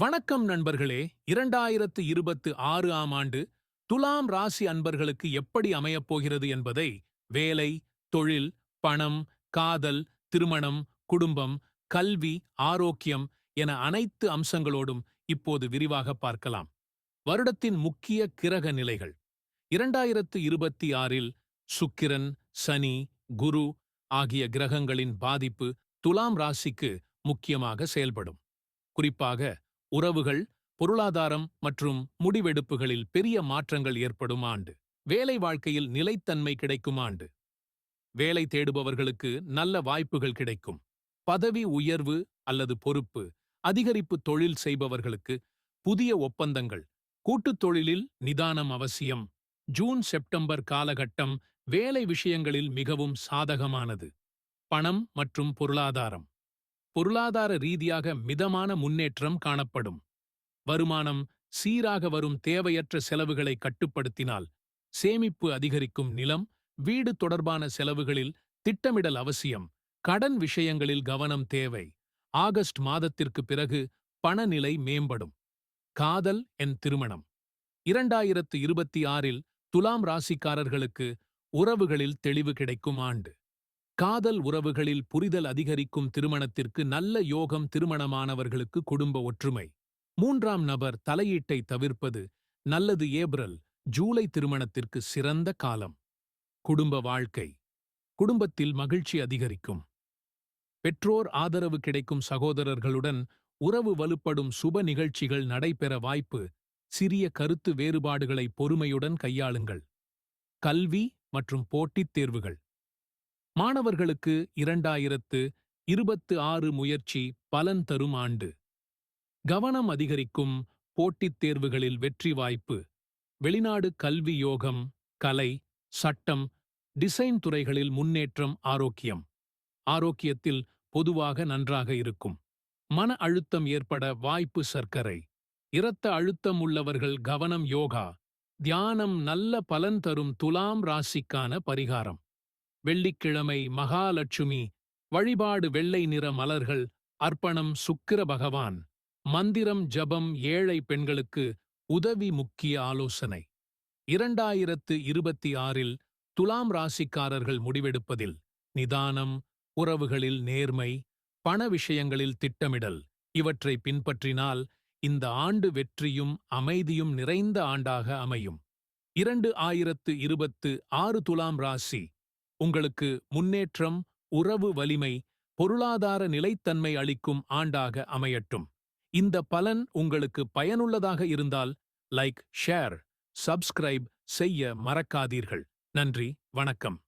வணக்கம் நண்பர்களே இரண்டாயிரத்து இருபத்து ஆறு ஆம் ஆண்டு துலாம் ராசி அன்பர்களுக்கு எப்படி அமையப் போகிறது என்பதை வேலை தொழில் பணம் காதல் திருமணம் குடும்பம் கல்வி ஆரோக்கியம் என அனைத்து அம்சங்களோடும் இப்போது விரிவாக பார்க்கலாம். வருடத்தின் முக்கிய கிரக நிலைகள். இரண்டாயிரத்து இருபத்தி ஆறில் சுக்கிரன் சனி குரு ஆகிய கிரகங்களின் பாதிப்பு துலாம் ராசிக்கு முக்கியமாக செயல்படும். குறிப்பாக உறவுகள் பொருளாதாரம் மற்றும் முடிவெடுப்புகளில் பெரிய மாற்றங்கள் ஏற்படும் ஆண்டு. வேலை வாழ்க்கையில் நிலைத்தன்மை கிடைக்கும் ஆண்டு. வேலை தேடுபவர்களுக்கு நல்ல வாய்ப்புகள் கிடைக்கும். பதவி உயர்வு அல்லது பொறுப்பு அதிகரிப்பு தொழில் செய்பவர்களுக்கு புதிய ஒப்பந்தங்கள் கூட்டுத் தொழிலில் நிதானம் அவசியம். ஜூன் செப்டம்பர் காலகட்டம் வேலை விஷயங்களில் மிகவும் சாதகமானது. பணம் மற்றும் பொருளாதாரம். பொருளாதார ரீதியாக மிதமான முன்னேற்றம் காணப்படும். வருமானம் சீராக வரும் தேவையற்ற செலவுகளை கட்டுப்படுத்தினால் சேமிப்பு அதிகரிக்கும் நிலம் வீடு தொடர்பான செலவுகளில் திட்டமிடல் அவசியம். கடன் விஷயங்களில் கவனம் தேவை. ஆகஸ்ட் மாதத்திற்கு பிறகு பணநிலை மேம்படும். காதல் என் திருமணம். இரண்டாயிரத்து இருபத்தி ஆறில் துலாம் ராசிக்காரர்களுக்கு உறவுகளில் தெளிவு கிடைக்கும் ஆண்டு. காதல் உறவுகளில் புரிதல் அதிகரிக்கும் திருமணத்திற்கு நல்ல யோகம் திருமணமானவர்களுக்கு குடும்ப ஒற்றுமை. மூன்றாம் நபர் தலையீட்டை தவிர்ப்பது நல்லது. ஏப்ரல் ஜூலை திருமணத்திற்கு சிறந்த காலம். குடும்ப வாழ்க்கை. குடும்பத்தில் மகிழ்ச்சி அதிகரிக்கும். பெற்றோர் ஆதரவு கிடைக்கும் சகோதரர்களுடன் உறவு வலுப்படும் சுப நிகழ்ச்சிகள் நடைபெற வாய்ப்பு. சிறிய கருத்து வேறுபாடுகளை பொறுமையுடன் கையாளுங்கள். கல்வி மற்றும் போட்டித் தேர்வுகள். மாணவர்களுக்கு இரண்டாயிரத்து இருபத்து ஆறு முயற்சி பலன் தரும் ஆண்டு. கவனம் அதிகரிக்கும் போட்டித் தேர்வுகளில் வெற்றி வாய்ப்பு. வெளிநாடு கல்வி யோகம் கலை சட்டம் டிசைன் துறைகளில் முன்னேற்றம் ஆரோக்கியம். ஆரோக்கியத்தில் பொதுவாக நன்றாக இருக்கும். மன அழுத்தம் ஏற்பட வாய்ப்பு சர்க்கரை. இரத்த அழுத்தம் உள்ளவர்கள் கவனம் யோகா. தியானம் நல்ல பலன் தரும் துலாம் ராசிக்கான பரிகாரம். வெள்ளிக்கிழமை மகாலட்சுமி வழிபாடு வெள்ளை நிற மலர்கள் அர்ப்பணம் சுக்கிர பகவான் மந்திரம் ஜபம் ஏழை பெண்களுக்கு உதவி முக்கிய ஆலோசனை. இரண்டாயிரத்து இருபத்தி ஆறில் துலாம் ராசிக்காரர்கள் முடிவெடுப்பதில் நிதானம் உறவுகளில் நேர்மை பண விஷயங்களில் திட்டமிடல் இவற்றை பின்பற்றினால் இந்த ஆண்டு வெற்றியும் அமைதியும் நிறைந்த ஆண்டாக அமையும். இரண்டு ஆயிரத்து இருபத்து ஆறு துலாம் ராசி உங்களுக்கு முன்னேற்றம் உறவு வலிமை பொருளாதார நிலைத்தன்மை அளிக்கும் ஆண்டாக அமையட்டும். இந்த பலன் உங்களுக்கு பயனுள்ளதாக இருந்தால் லைக் ஷேர் சப்ஸ்கிரைப் செய்ய மறக்காதீர்கள். நன்றி வணக்கம்.